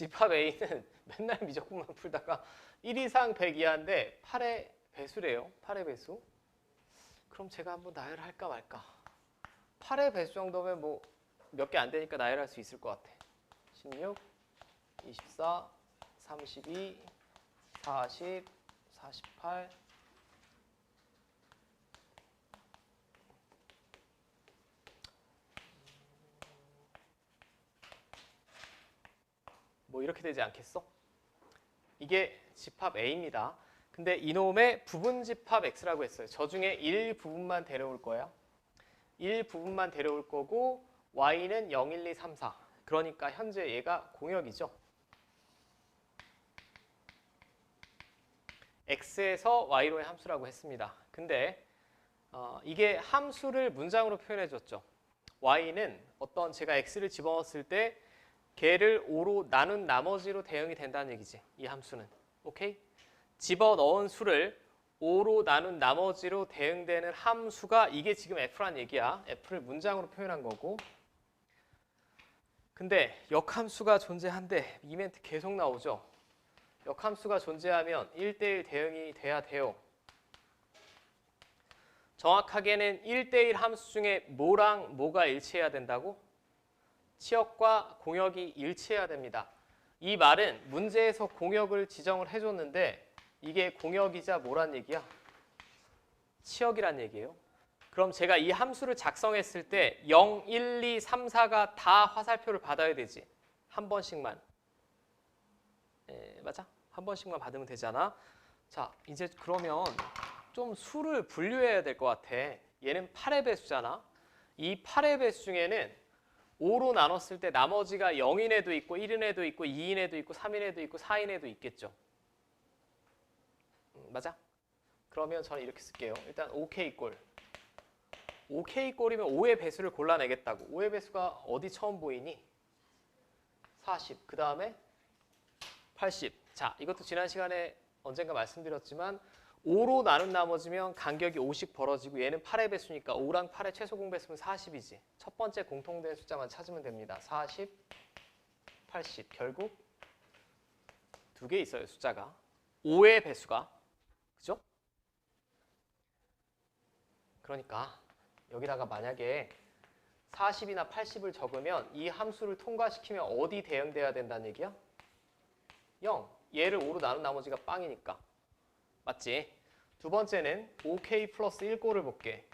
집합 A는 맨날 미적분만 풀다가 1 이상 100 이하인데 8의 배수래요. 8의 배수. 그럼 제가 한번 나열할까 말까. 8의 배수 정도면 뭐 몇 개 안 되니까 나열할 수 있을 것 같아. 16, 24, 32, 40, 48. 뭐 이렇게 되지 않겠어? 이게 집합 A입니다. 근데 이놈의 부분 집합 X라고 했어요. 저 중에 1 부분만 데려올 거야. 1 부분만 데려올 거고 Y는 0, 1, 2, 3, 4. 그러니까 현재 얘가 공역이죠. X에서 Y로의 함수라고 했습니다. 근데 어, 이게 함수를 문장으로 표현해 줬죠. Y는 어떤 제가 X를 집어넣었을 때 걔를 5로 나눈 나머지로 대응이 된다는 얘기지. 이 함수는. 오케이? 집어넣은 수를 5로 나눈 나머지로 대응되는 함수가 이게 지금 F란 얘기야. F를 문장으로 표현한 거고. 근데 역함수가 존재한데 이 멘트 계속 나오죠. 역함수가 존재하면 1대1 대응이 돼야 돼요. 정확하게는 1대1 함수 중에 뭐랑 뭐가 일치해야 된다고? 치역과 공역이 일치해야 됩니다. 이 말은 문제에서 공역을 지정을 해줬는데 이게 공역이자 뭐란 얘기야? 치역이란 얘기예요. 그럼 제가 이 함수를 작성했을 때 0, 1, 2, 3, 4가 다 화살표를 받아야 되지. 한 번씩만. 에, 맞아? 한 번씩만 받으면 되잖아. 자, 이제 그러면 좀 수를 분류해야 될 것 같아. 얘는 8의 배수잖아. 이 8의 배수 중에는 5로 나눴을 때 나머지가 0인에도 있고 1인에도 있고 2인에도 있고 3인에도 있고 4인에도 있겠죠. 음, 맞아? 그러면 저는 이렇게 쓸게요. 일단 OK 꼴. OK 꼴이면 5의 배수를 골라내겠다고. 5의 배수가 어디 처음 보이니? 40. 그 다음에 80. 자, 이것도 지난 시간에 언젠가 말씀드렸지만 5로 나눈 나머지면 간격이 5씩 벌어지고 얘는 8의 배수니까 5랑 8의 최소 공배수는 40이지. 첫 번째 공통된 숫자만 찾으면 됩니다. 40, 80. 결국 두 개 있어요, 숫자가. 5의 배수가. 그죠? 그러니까 여기다가 만약에 40이나 80을 적으면 이 함수를 통과시키면 어디 대응돼야 된다는 얘기야? 0. 얘를 5로 나눈 나머지가 빵이니까. 맞지? 두 번째는 OK 플러스 1꼴을 볼게.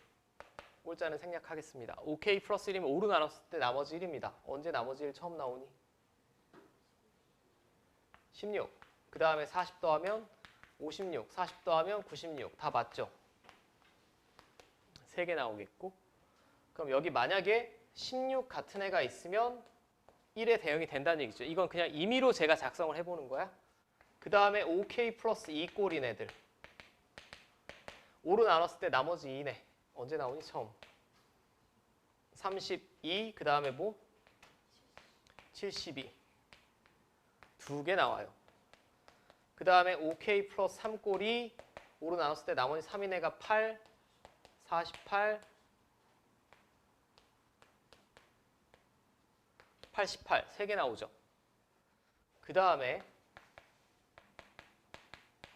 꼴자는 생략하겠습니다. OK 플러스 1이면 5로 나눴을 때 나머지 1입니다. 언제 나머지 1 처음 나오니? 16. 그 다음에 40 더하면 56. 40 더하면 96. 다 맞죠? 3개 나오겠고. 그럼 여기 만약에 16 같은 애가 있으면 1에 대응이 된다는 얘기죠. 이건 그냥 임의로 제가 작성을 해보는 거야. 그 다음에 OK 플러스 2 꼴인 애들. 5로 나눴을 때 나머지 2네. 언제 나오니? 처음. 32, 그 다음에 뭐? 72. 두 개 나와요. 그 다음에 OK 플러스 3꼴이 5로 나눴을 때 나머지 3인 애가 8, 48, 88. 세 개 나오죠. 그 다음에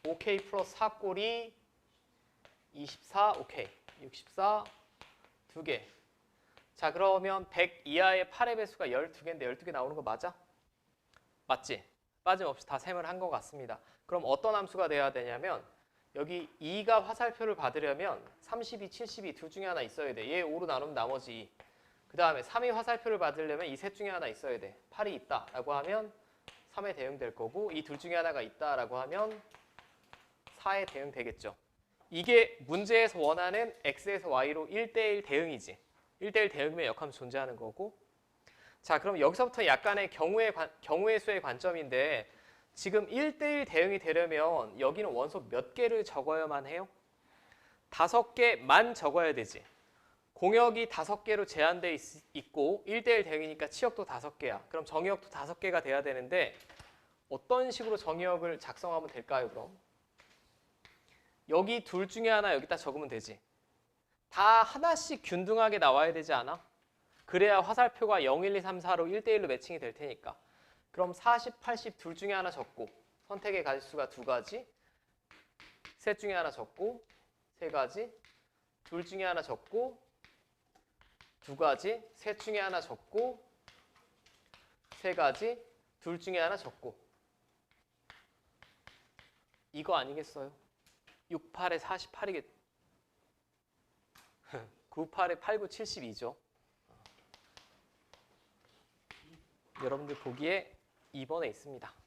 OK 플러스 4꼴이 24, 오케이. 64, 두 개. 자, 그러면 100 이하의 8의 배수가 12개인데 12개 나오는 거 맞아? 맞지? 빠짐없이 다 셈을 한 것 같습니다. 그럼 어떤 함수가 돼야 되냐면 여기 2가 화살표를 받으려면 32, 72 둘 중에 하나 있어야 돼. 얘 5로 나누면 나머지 2. 그 다음에 3이 화살표를 받으려면 이 셋 중에 하나 있어야 돼. 8이 있다 라고 하면 3에 대응될 거고 이 둘 중에 하나가 있다 라고 하면 4에 대응되겠죠. 이게 문제에서 원하는 x에서 y로 1대1 대응이지. 1대1 대응이면 역함수 존재하는 거고. 자, 그럼 여기서부터 약간의 경우의 관, 경우의 수의 관점인데 지금 1대1 대응이 되려면 여기는 원소 몇 개를 적어야만 해요? 다섯 개만 적어야 되지. 공역이 다섯 개로 제한돼 있, 있고 1대1 대응이니까 치역도 다섯 개야. 그럼 정의역도 다섯 개가 돼야 되는데 어떤 식으로 정의역을 작성하면 될까요, 그럼? 여기 둘 중에 하나 여기다 적으면 되지. 다 하나씩 균등하게 나와야 되지 않아? 그래야 화살표가 0, 1, 2, 3, 4로 1대1로 매칭이 될 테니까. 그럼 40, 80 둘 중에 하나 적고 선택의 가지수가 두 가지 셋 중에 하나 적고 세 가지 둘 중에 하나 적고 두 가지 셋 중에 하나 적고 세 가지 둘 중에 하나 적고 이거 아니겠어요? 6, 8에 48이겠 9, 8에 8, 9, 72죠. 여러분들 보기에 2번에 있습니다.